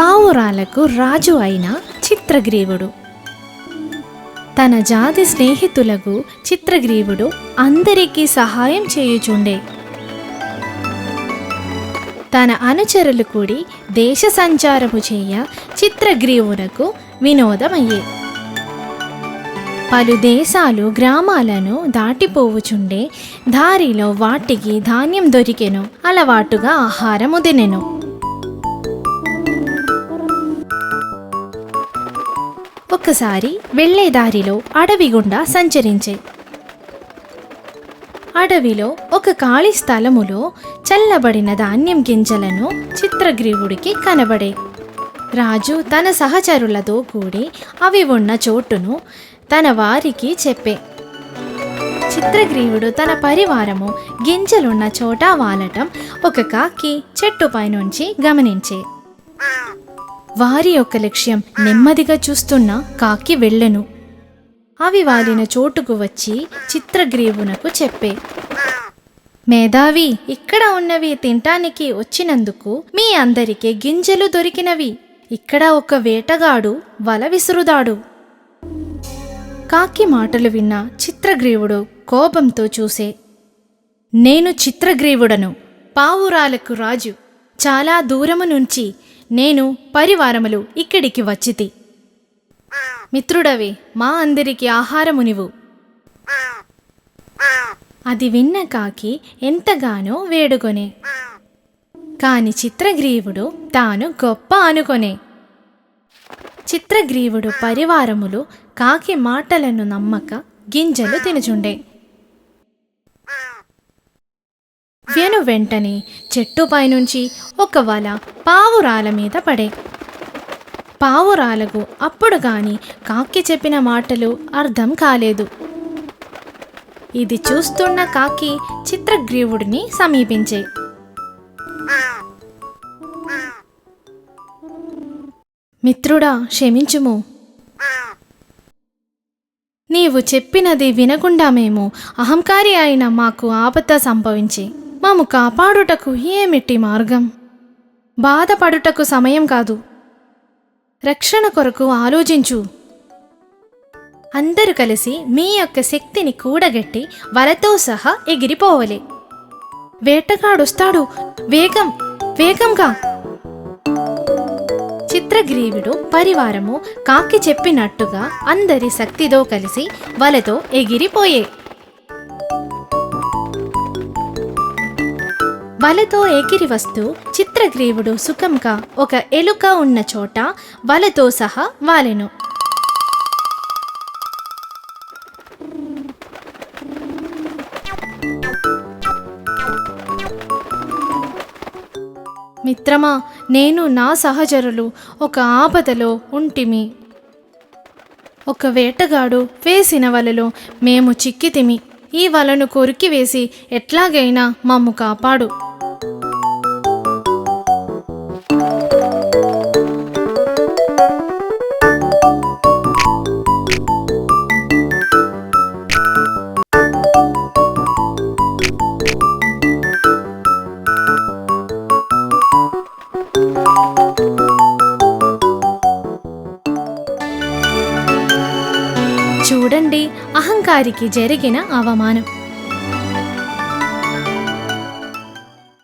పావురాలకు రాజు అయిన చిత్రగ్రీవుడు. తన జాతి స్నేహితులకు చిత్రగ్రీవుడు అందరికీ సహాయం చేయుచుండే. తన అనుచరులు కూడి దేశ సంచారము చేయ చిత్రగ్రీవునకు వినోదమయ్యే. పలు దేశాలు గ్రామాలను దాటిపోవుచుండే. దారిలో వాటికి ధాన్యం దొరికెను అలవాటుగా ఆహారము తినెను. ఒకసారి వెళ్ళే దారిలో అడవి గుండా సంచరించే. అడవిలో ఒక ఖాళీ స్థలములో చల్లబడిన ధాన్యం గింజలను చిత్రగ్రీవుడికి కనబడే. రాజు తన సహచరులతో కూడి అవి ఉన్న చోటును తన వారికి చెప్పే. చిత్రగ్రీవుడు తన పరివారము గింజలున్న చోట వాలటం ఒక కాకి చెట్టుపై నుంచి గమనించే. వారి యొక్క లక్ష్యం నెమ్మదిగా చూస్తున్న కాకి వెళ్ళెను. అవి వాలిన చోటుకు వచ్చి చిత్రగ్రీవునకు చెప్పే. మేధావి ఇక్కడ ఉన్నవి తినటానికి వచ్చినందుకు మీ అందరికీ గింజలు దొరికినవి. ఇక్కడ ఒక వేటగాడు వల విసురుదాడు. కాకి మాటలు విన్న చిత్రగ్రీవుడు కోపంతో చూసే. నేను చిత్రగ్రీవుడను పావురాలకు రాజు. చాలా దూరము నుంచి నేను పరివారములు ఇక్కడికి వచ్చితి. మిత్రుడవి మా అందరికి ఆహారమునివు అది విన్న కాకి ఎంతగానో వేడుకొనే. కాని చిత్రగ్రీవుడు తాను గొప్ప అనుకొనే. చిత్రగ్రీవుడు పరివారములు కాకి మాటలను నమ్మక గింజలు తినుచుండే. వెను వెంటనే చెట్టుపై నుంచి ఒక వల పావురాల మీద పడే. పావురాలకు అప్పుడు కానీ కాకి చెప్పిన మాటలు అర్థం కాలేదు. ఇది చూస్తున్న కాకి చిత్రగ్రీవుడిని సమీపించే. మిత్రుడా క్షమించుము. నీవు చెప్పినది వినకుండా మేము అహంకారి అయిన మాకు ఆపద సంభవించి. మాము కాపాడుటకు ఏమిటి మార్గం? బాధపడుటకు సమయం కాదు. రక్షణ కొరకు ఆలోచించు. అందరూ కలిసి మీ యొక్క శక్తిని కూడగట్టి వలతో సహా ఎగిరిపోవలే. వేటగాడొస్తాడు. వేగం వేగంగా. చిత్రగ్రీవుడు పరివారము కాకి చెప్పినట్టుగా అందరి శక్తితో కలిసి వలతో ఎగిరిపోయే. వలతో ఎగిరి వస్తూ చిత్రగ్రీవుడు సుఖంగా ఒక ఎలుక ఉన్న చోట వలతో సహా వాలెను. మిత్రమా నేను నా సహచరులు ఒక ఆపదలో ఉంటిమి. ఒక వేటగాడు వేసిన వలలో మేము చిక్కితిమి. ఈ వలను కొరికి వేసి ఎట్లాగైనా మమ్ము కాపాడు. చూడండి అహంకారికి జరిగిన అవమానం